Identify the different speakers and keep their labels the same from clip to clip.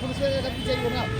Speaker 1: পুলিশের এটা কি চাইব না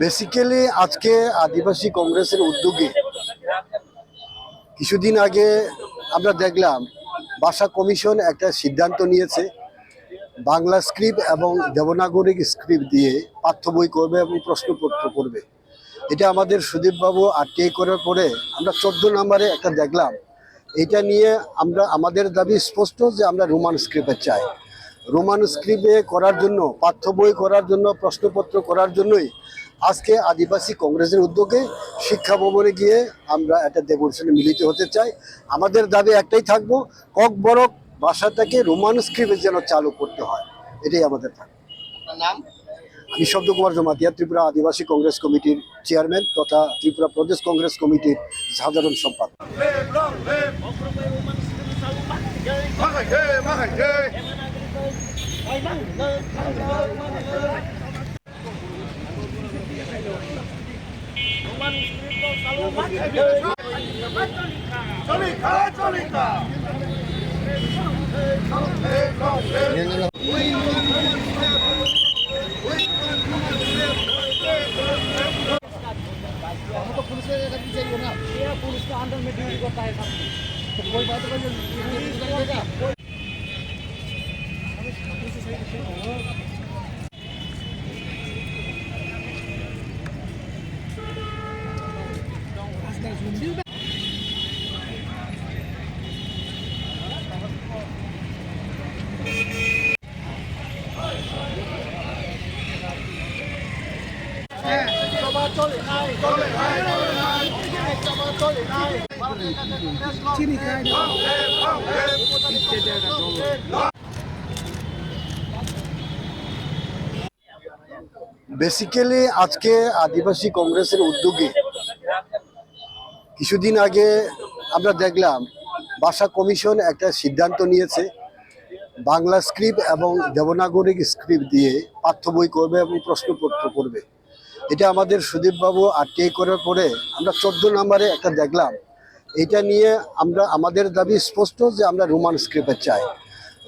Speaker 2: বেসিক্যালি আজকে আদিবাসী কংগ্রেসের উদ্যোগে কিছুদিন আগে আমরা দেখলাম ভাষা কমিশন একটা সিদ্ধান্ত নিয়েছে। বাংলা স্ক্রিপ্ট এবং দেবনাগরিক স্ক্রিপ্ট দিয়ে পাঠ্য বই করবে এবং প্রশ্নপত্র করবে। এটা আমাদের সুদীপবাবু আরটিআই করার পরে আমরা চোদ্দ নম্বরে একটা দেখলাম। এটা নিয়ে আমরা, আমাদের দাবি স্পষ্ট যে আমরা রোমান স্ক্রিপ্টে চাই। রোমান স্ক্রিপ্টে করার জন্য, পাঠ্য বই করার জন্য, প্রশ্নপত্র করার জন্যই আজকে আদিবাসী কংগ্রেসের উদ্যোগে শিক্ষা ভবনে গিয়ে আমরা একটা ডেপুটেশনে মিলিত হতে চাই। আমাদের দাবি একটাই থাকব, কক বরক ভাষাটাকে রোমান স্ক্রিপে যেন চালু করতে হয় এটাই আমাদের থাকে আমি শব্দ কুমার জমাতিয়া ত্রিপুরা আদিবাসী কংগ্রেস কমিটির চেয়ারম্যান তথা ত্রিপুরা প্রদেশ কংগ্রেস কমিটির সাধারণ সম্পাদক
Speaker 1: पुलिस के अंदर में ड्यूटी करता है सब तो कोई बात नहीं
Speaker 2: বেসিক্যালি আজকে আদিবাসী কংগ্রেসের উদ্যোগে কিছুদিন আগে আমরা দেখলাম ভাষা কমিশন একটা সিদ্ধান্ত নিয়েছে, বাংলা স্ক্রিপ্ট এবং দেবনাগরিক স্ক্রিপ্ট দিয়ে পাঠ্য বই করবে এবং প্রশ্নপত্র করবে। এটা আমাদের সুদীপবাবু আরটিআই করার পরে আমরা চোদ্দ নম্বরে একটা দেখলাম। এটা নিয়ে আমরা, আমাদের দাবি স্পষ্ট যে আমরা রোমান স্ক্রিপে চাই।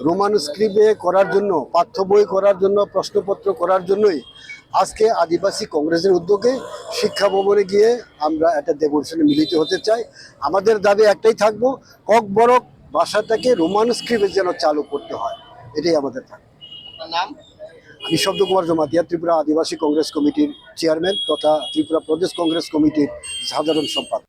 Speaker 2: রোমান স্ক্রিপ্টে করার জন্য, পাঠ্য বই করার জন্য, প্রশ্নপত্র করার জন্যই আজকে আদিবাসী কংগ্রেসের উদ্যোগে শিক্ষা ভবনে গিয়ে আমরা একটা ডেপুটেশনে মিলিত হতে চাই। আমাদের দাবি একটাই থাকব, কক বরক ভাষাটাকে রোমান স্ক্রিপে যেন চালু করতে হয়। এটাই আমাদের থাকবে। নিঃশব্দ কুমার জমাতিয়া, ত্রিপুরা আদিবাসী কংগ্রেস কমিটির চেয়ারম্যান তথা ত্রিপুরা প্রদেশ কংগ্রেস কমিটির সাধারণ সম্পাদক।